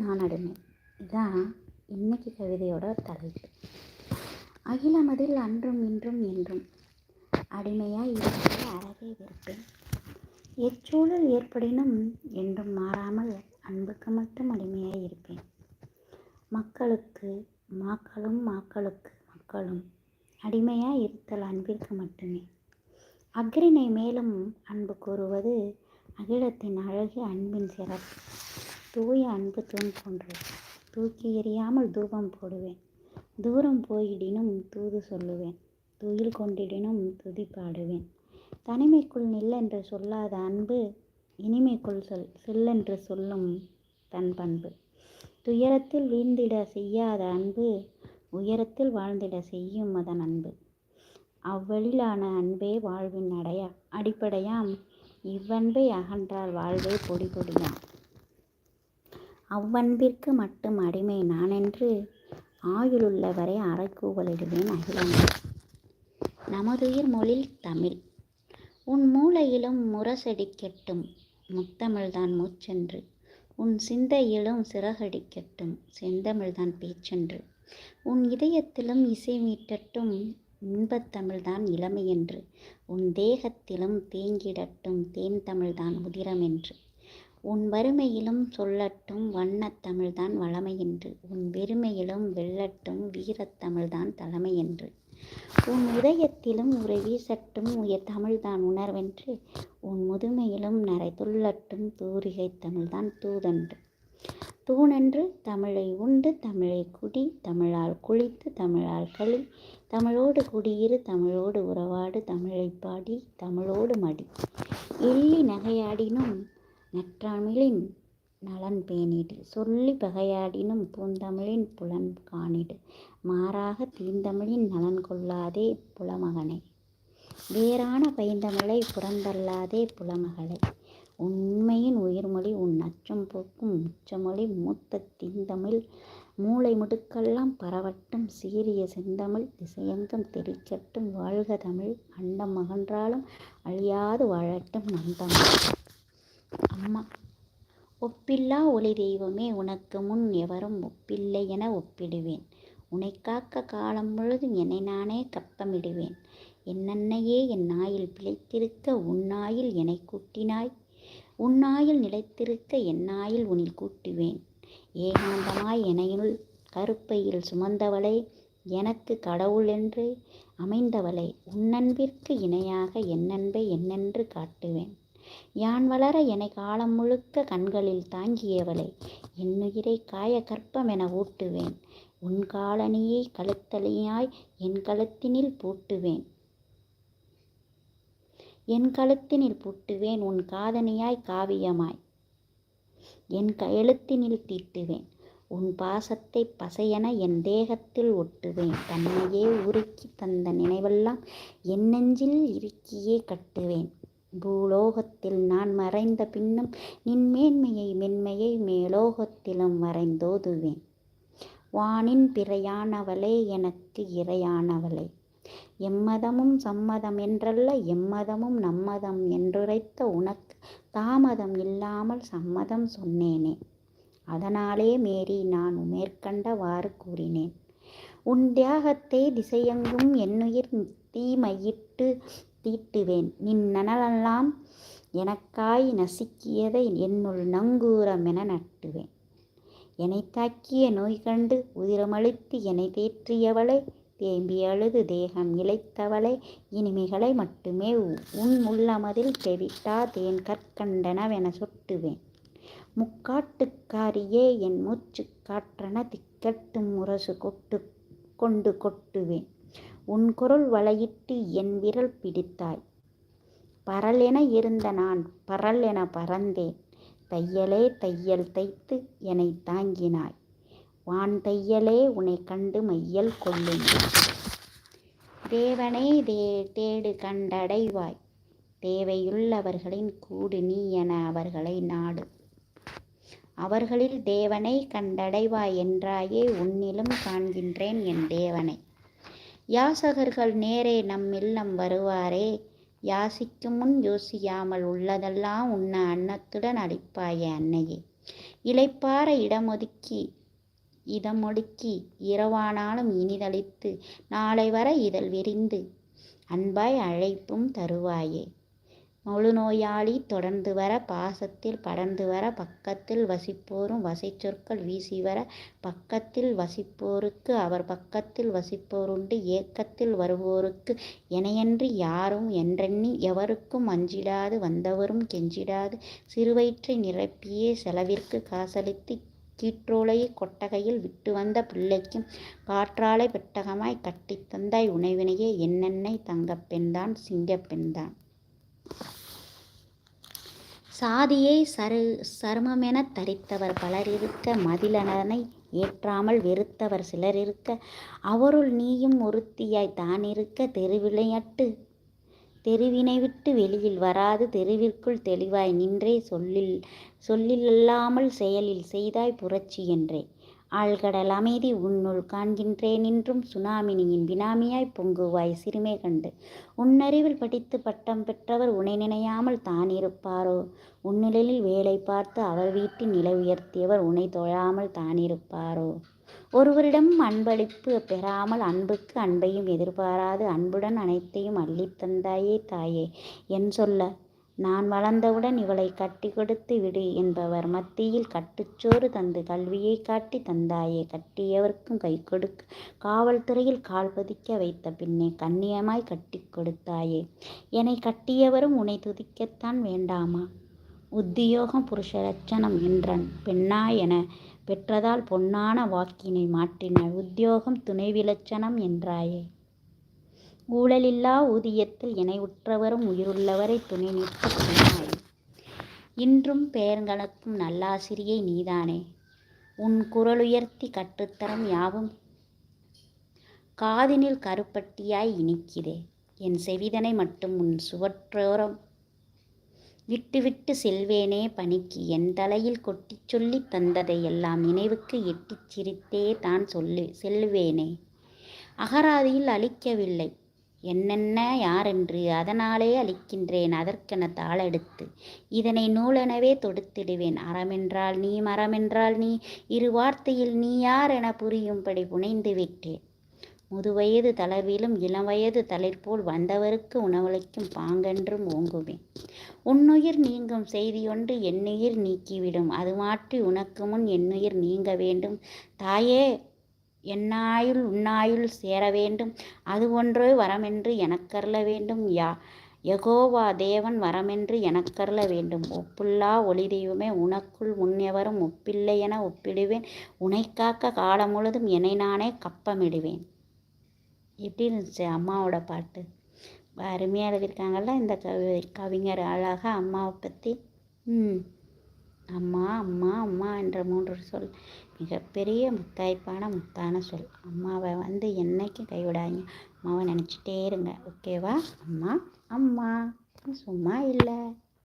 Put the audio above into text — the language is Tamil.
நான் அடிமை இதான் இன்னைக்கு கவிதையோட தலைப்பு. அகிலமதில் அன்றும் இன்றும் என்றும் அடிமையாய் இருக்கிற அழகை வெறுப்பேன். எச்சூழல் ஏற்படினும் என்றும் மாறாமல் அன்புக்கு மட்டும் அடிமையாய் இருப்பேன். மக்களுக்கு மாக்களும் மாக்களுக்கு மக்களும் அடிமையாய் இருத்தல் அன்பிற்கு மட்டுமே. அக்ரினை மேலும் அன்பு கூறுவது அகிலத்தின் அழகு அன்பின் சிறப்பு. தூண் போன்றது தூக்கி எறியாமல் தூபம் போடுவேன். தூரம் போயிடினும் தூது சொல்லுவேன். துயில் கொண்டிடினும் துதி பாடுவேன். தனிமைக்குள் நில்லென்று சொல்லாத அன்பு இனிமைக்குள் சொல் செல்லென்று சொல்லும் தன் பண்பு. துயரத்தில் வீழ்ந்திட செய்யாத அன்பு உயரத்தில் வாழ்ந்திட செய்யும் அதன் அன்பு. அவ்வழிலான அன்பே வாழ்வின் அடையா அடிப்படையாம் இவ்வன்பை அகன்றால் வாழ்வே பொடி பொடியாம். அவ்வன்பிற்கு மட்டும் அடிமை நானென்று ஆயுளுள்ளவரை அறைக்கூவலிடுவேன் அகிலம். நமதுயிர் மொழில் தமிழ். உன் மூளையிலும் முரசடிக்கட்டும் முத்தமிழ்தான் மூச்சென்று. உன் சிந்தையிலும் சிறகடிக்கட்டும் செந்தமிழ்தான் பேச்சென்று. உன் இதயத்திலும் இசை மீட்டட்டும் இன்பத்தமிழ்தான் இளமையென்று. உன் தேகத்திலும் தேங்கிடட்டும் தேன் தமிழ்தான் உதிரமென்று. உன் வறுமையிலும் சொல்லட்டும் வண்ணத்தமிழ்தான் வளமையென்று. உன் வெறுமையிலும் வெள்ளட்டும் வீரத்தமிழ்தான் தலைமையென்று. உன் உதயத்திலும் உரை வீசட்டும் உயர் தமிழ்தான் உணர்வென்று. உன் முதுமையிலும் நரை துள்ளட்டும் தூரிகை தமிழ்தான் தூதன்று. தூணென்று தமிழை உண்டு தமிழை குடி தமிழால் குளித்து தமிழால் களி. தமிழோடு குடியிரு தமிழோடு உறவாடு தமிழை பாடி தமிழோடு மடி. எள்ளி நகையாடினும் நற்றமிழின் நலன் பேணிடு. சொல்லி பகையாடினும் பூந்தமிழின் புலன் காணிடு. மாறாக தீந்தமிழின் நலன் கொள்ளாதே புலமகனே. வேறான பைந்தமிழை புறந்தள்ளாதே புலமகளே. உண்மையின் உயிர்மொழி உன் அச்சம் போக்கும் உச்சமொழி மூத்த தீந்தமிழ் மூளை முடுக்கெல்லாம் பரவட்டும் சீரிய செந்தமிழ் திசையெங்கும் தெரிக்கட்டும் வாழ்க தமிழ் அண்டம் மகன்றாலும் அழியாது வாழட்டும் நம் தமிழ் அம்மா ஒப்பில்லா ஒளி தெய்வமே உனக்கு முன் எவரும் ஒப்பில்லை என ஒப்பிடுவேன். உனை காக்க காலம் முழுதும் என்னை நானே கப்பமிடுவேன். என்னன்னையே என் நாயில் பிழைத்திருக்க உன்னாயில் என்னை கூட்டினாய். உன்னாயில் நிலைத்திருக்க என்னாயில் உனில் கூட்டுவேன். ஏகாந்தமாய் எனையுள் கருப்பையில் சுமந்தவளே எனக்கு கடவுள் என்று அமைந்தவளை உன்னன்பிற்கு இணையாக என்னன்பை என்னென்று காட்டுவேன். யான் வளர என்னை காலம் முழுக்க கண்களில் தாங்கியவளை என்னுயிரை காய கற்பமென ஊட்டுவேன். உன் காலனியை கழுத்தலியாய் என் கழுத்தினில் பூட்டுவேன். என் கழுத்தினில் பூட்டுவேன் உன் காதனியாய் காவியமாய். என் எழுத்தினில் தீட்டுவேன் உன் பாசத்தை பசையென என் தேகத்தில் ஒட்டுவேன். தன்னையே உருக்கி தந்த நினைவெல்லாம் என் நெஞ்சில் இறுக்கியே கட்டுவேன். பூலோகத்தில் நான் மறைந்த பின்னும் நின் மேன்மையை மென்மையை மேலோகத்திலும் மறைந்தோதுவேன். வானின் பிறையானவளே எனக்கு இறையானவளே. எம்மதமும் சம்மதம் என்றல்ல எம்மதமும் நம்மதம் என்றுரைத்த உனக்கு தாமதம் இல்லாமல் சம்மதம் சொன்னேனே. அதனாலே மேரி நான் மேற்கண்டவாறு கூறினேன். உன் தியாகத்தை திசையெங்கும் என்னுயிர் தீமையிட்டு தீட்டுவேன். நின் நனலெல்லாம் எனக்காய் நசுக்கியதை என்னுள் நங்கூரம் என நட்டுவேன். என்னை தாக்கிய நோய் கண்டு உதிரமளித்து என்னை தேற்றியவளை தேம்பி அழுது தேகம் இழைத்தவளை இனிமைகளை மட்டுமே உன் உள்ளமதில் தெவிட்டா தேன் கற்கண்டனவென சொட்டுவேன். முக்காட்டுக்காரியே என் மூச்சு காற்றன திக்கட்டு முரசு கொட்டு கொண்டு கொட்டுவேன். உன் குரல் வளையிட்டு என் விரல் பிடித்தாய். பரலென இருந்த நான் பரல் என பறந்தேன். தையலே தையல் தைத்து என்னை தாங்கினாய். வான் தையலே உன்னை கண்டு மையல் கொள்ளும். தேவனே தே தேடு கண்டடைவாய். தேவையுள்ளவர்களின் கூடு நீ என அவர்களை நாடு. அவர்களில் தேவனை கண்டடைவாய் என்றாயே உன்னிலும் காண்கின்றேன் என் தேவனை. யாசகர்கள் நேரே நம் இல்லம் வருவாரே. யாசிக்கும் முன் யோசியாமல் உள்ளதெல்லாம் உன்ன அன்னத்துடன் அளிப்பாயே அன்னையே. இளைப்பாற இடமொதுக்கி இதமொடுக்கி இரவானாலும் இனிதளித்து நாளை வர இதழ் விரிந்து அன்பாய் அழைப்பும் தருவாயே. முழுநோயாளி தொடர்ந்து வர பாசத்தில் படர்ந்து வர பக்கத்தில் வசிப்போரும் வசைச்சொற்கள் வீசி வர பக்கத்தில் வசிப்போருக்கு அவர் பக்கத்தில் வசிப்போருண்டு ஏக்கத்தில் வருவோருக்கு இணையன்றி யாரும் என்றெண்ணி எவருக்கும் அஞ்சிடாது வந்தவரும் கெஞ்சிடாது. சிறுவயிற்றை நிரப்பியே செலவிற்கு காசளித்து கீற்றோலையை கொட்டகையில் விட்டு வந்த பிள்ளைக்கும் காற்றாலை பெட்டகமாய் கட்டித்தந்தாய் உணவினையே என்னென்னை தங்கப்பெண்தான் சிங்கப்பெண்தான் சாதியை சரு சருமமெனத் தரித்தவர் பலர் இருக்க மதிலனனை ஏற்றாமல் வெறுத்தவர் சிலர் இருக்க அவருள் நீயும் ஒருத்தியாய் தானிருக்க தெருவிளையட்டு தெருவினை விட்டு வெளியில் வராது தெருவிற்குள் தெளிவாய் நின்றே சொல்லில் சொல்லிலல்லாமல் செயலில் செய்தாய் புரட்சி என்றே. ஆழ்கடல் அமைதி உன்னுள் காண்கின்றேனின்றும் சுனாமினியின் பினாமியாய் பொங்குவாய் சிறுமை கண்டு. உன்னறிவில் படித்து பட்டம் பெற்றவர் உனை நினையாமல் தான் இருப்பாரோ? உன்னிலையில் வேலை பார்த்து அவர் வீட்டின் நிலை உயர்த்தியவர் உனை தொழாமல் தான் இருப்பாரோ? ஒருவரிடம் அன்பளிப்பு பெறாமல் அன்புக்கு அன்பையும் எதிர்பாராது. அன்புடன் அனைத்தையும் அள்ளித்தந்தாயே தாயே. என் சொல்ல நான் வளர்ந்தவுடன் இவளை கட்டி கொடுத்து விடு என்பவர் மத்தியில் கட்டுச்சோறு தந்து கல்வியை காட்டி தந்தாயே. கட்டியவர்க்கும் கை கொடுக்க காவல்துறையில் கால் பதிக்க வைத்த பின்னே கண்ணியமாய் கட்டி கொடுத்தாயே. என்னை கட்டியவரும் உன்னை துதிக்கத்தான் வேண்டாமா? உத்தியோகம் புருஷ லட்சணம் என்றன் பெண்ணா என பெற்றதால் பொன்னான வாக்கினை மாற்றின உத்தியோகம் துணைவி லட்சணம் என்றாயே. ஊழலில்லா ஊதியத்தில் இணைவுற்றவரும் உற்றவரும் உயிருள்ளவரை துணை நிற்கச் சொன்னாய் இன்றும் பெயர்களுக்கும் நல்லாசிரியை நீதானே. உன் குரலுயர்த்தி கற்றுத்தரம் யாவும் காதினில் கருப்பட்டியாய் இனிக்குதே என் செவிதனை மட்டும் உன் சுவற்றோரம் விட்டுவிட்டு செல்வேனே பணிக்கு. என் தலையில் கொட்டிச் சொல்லி தந்ததை எல்லாம் நினைவுக்கு எட்டிச் சிரித்தே தான் சொல்லு செல்வேனே அகராதியில் அழிக்கவில்லை என்னென்ன யாரென்று அதனாலே அளிக்கின்றேன் அதற்கென தாளெடுத்து. இதனை நூலெனவே தொடுத்திடுவேன். அறமென்றால் நீ மரமென்றால் நீ இரு வார்த்தையில் நீ யார் என புரியும்படி புனைந்து விட்டேன். முதுவயது தளர்விலும் இளவயது தளிர்போல் வந்தவருக்கு உணவளிக்கும் பாங்கென்றும் ஓங்குவேன். உன்னுயிர் நீங்கும் செய்தியொன்று என்னுயிர் நீக்கிவிடும். அது மாற்றி உனக்கு முன் என்னுயிர் நீங்க வேண்டும். தாயே என்னாயுள் உன்னாயுள் சேர வேண்டும். அது ஒன்று வரமென்று எனக்கருள வேண்டும் யா. யகோவா தேவன் வரமென்று எனக்கருள வேண்டும். ஒப்புல்லா ஒளி தெய்வமே உனக்குள் முன்னெவரும் ஒப்பில்லை என ஒப்பிடுவேன். உனை காக்க காலம் முழுதும் என்னை நானே கப்பமிடுவேன். எப்படி இருந்துச்சு அம்மாவோட பாட்டு. அருமையாக எழுதியிருக்காங்கல்ல இந்த கவி கவிஞர் அழகாக அம்மாவை பற்றி ம். அம்மா அம்மா அம்மா என்ற மூன்று சொல். மிகப்பெரிய முத்தாய்ப்பான முத்தான சொல். அம்மாவை வந்து என்னைக்கும் கைவிடாதீங்க. அம்மாவை நினச்சிட்டே இருங்க. ஓகேவா அம்மா அம்மா சும்மா இல்லை.